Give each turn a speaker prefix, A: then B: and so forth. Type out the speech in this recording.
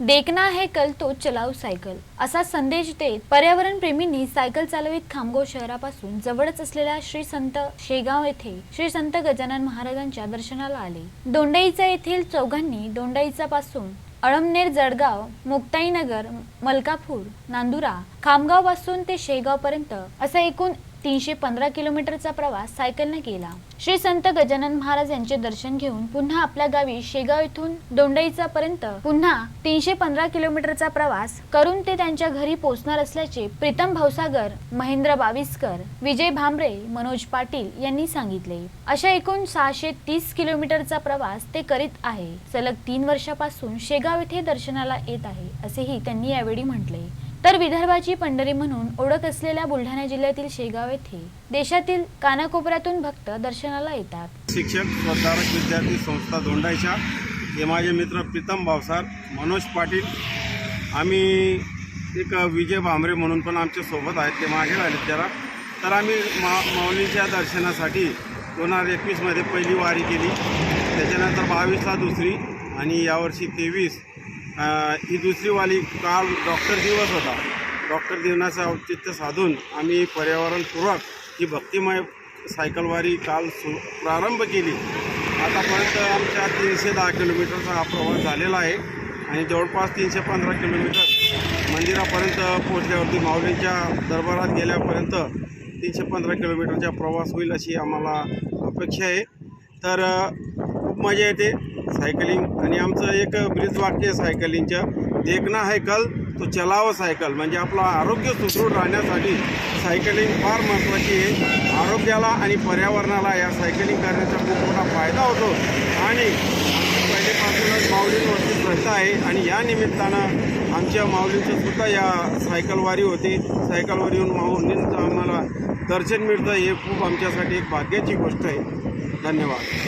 A: देखना है कल तो चलाव सायकल असा संदेश देत पर्यावरण प्रेमींनी सायकल चालवीत खामगाव शहरापासून जवळच असलेल्या श्री संत शेगाव येथे श्री संत गजानन महाराजांच्या दर्शनाला आले. दोंडाईचा येथील चौघांनी दोंडाईचा पासून अळमनेर जळगाव मुक्ताईनगर मलकापूर नांदुरा खामगावपासून ते शेगाव पर्यंत असा एकूण तीनशे पंधरा किलोमीटरचा प्रवास सायकलने केला. श्री संत गजानन महाराज यांचे दर्शन घेऊन पुन्हा आपल्या गावी शेगाव इथून दोंडईचा पर्यंत पुन्हा तीनशे पंधरा किलोमीटरचा प्रवास करून ते त्यांच्या घरी पोहोचणार असल्याचे प्रीतम भावसागर महेंद्र बाविस्कर विजय भांबरे मनोज पाटील यांनी सांगितले. अशा एकूण सहाशे तीस किलोमीटरचा प्रवास ते करीत आहे. सलग तीन वर्षापासून शेगाव येथे दर्शनाला येत आहे असेही त्यांनी यावेळी म्हटले. तर विदर्भाची पंढरी म्हणून ओळख असलेल्या बुलढाणा जिल्ह्यातील शेगाव येथे देशातील कानाकोपऱ्यातून भक्त दर्शनाला येतात.
B: शिक्षक स्वतःरक विद्यार्थी संस्था दोंडाईच्या हे माझे मित्र प्रीतम भावसार मनोज पाटील आम्ही एक विजय भांबरे म्हणून पण आमच्यासोबत आहेत ते मागे राहिलेत जरा. तर आम्ही मा माऊलींच्या दर्शनासाठी दोन हजार एकवीसमध्ये पहिली वारी केली. त्याच्यानंतर बावीसला दुसरी आणि यावर्षी तेवीस. ही दुसरीवाली काल डॉक्टर दिवस होता. डॉक्टर दिवसाचं औचित्य साधून आम्ही पर्यावरणपूर्वक ही भक्तिमय सायकलवारी काल सु प्रारंभ केली. आतापर्यंत आमच्या तीनशे दहा किलोमीटरचा हा प्रवास झालेला आहे आणि जवळपास तीनशे पंधरा किलोमीटर मंदिरापर्यंत पोहोचल्यावरती माऊलींच्या दरबारात गेल्यापर्यंत तीनशे पंधरा किलोमीटरचा प्रवास होईल अशी आम्हाला अपेक्षा आहे. तर खूप मजा येते. सायकलिंग आणि आमचं एक ब्रीज वाक्य आहे सायकलिंगचं देखना है कल तो चलावं सायकल. म्हणजे आपलं आरोग्य सुदृढ राहण्यासाठी सायकलिंग फार महत्त्वाची आहे. आरोग्याला आणि पर्यावरणाला या सायकलिंग करण्याचा खूप मोठा फायदा होतो. आणि पहिलेपासूनच माऊलींवरती श्रद्धा आहे. आणि या निमित्तानं आमच्या माऊलींचं सुद्धा या सायकलवारी होती. सायकलवारी येऊन माऊलींचं आम्हाला दर्शन मिळतं. हे खूप आमच्यासाठी एक भाग्याची गोष्ट आहे. धन्यवाद.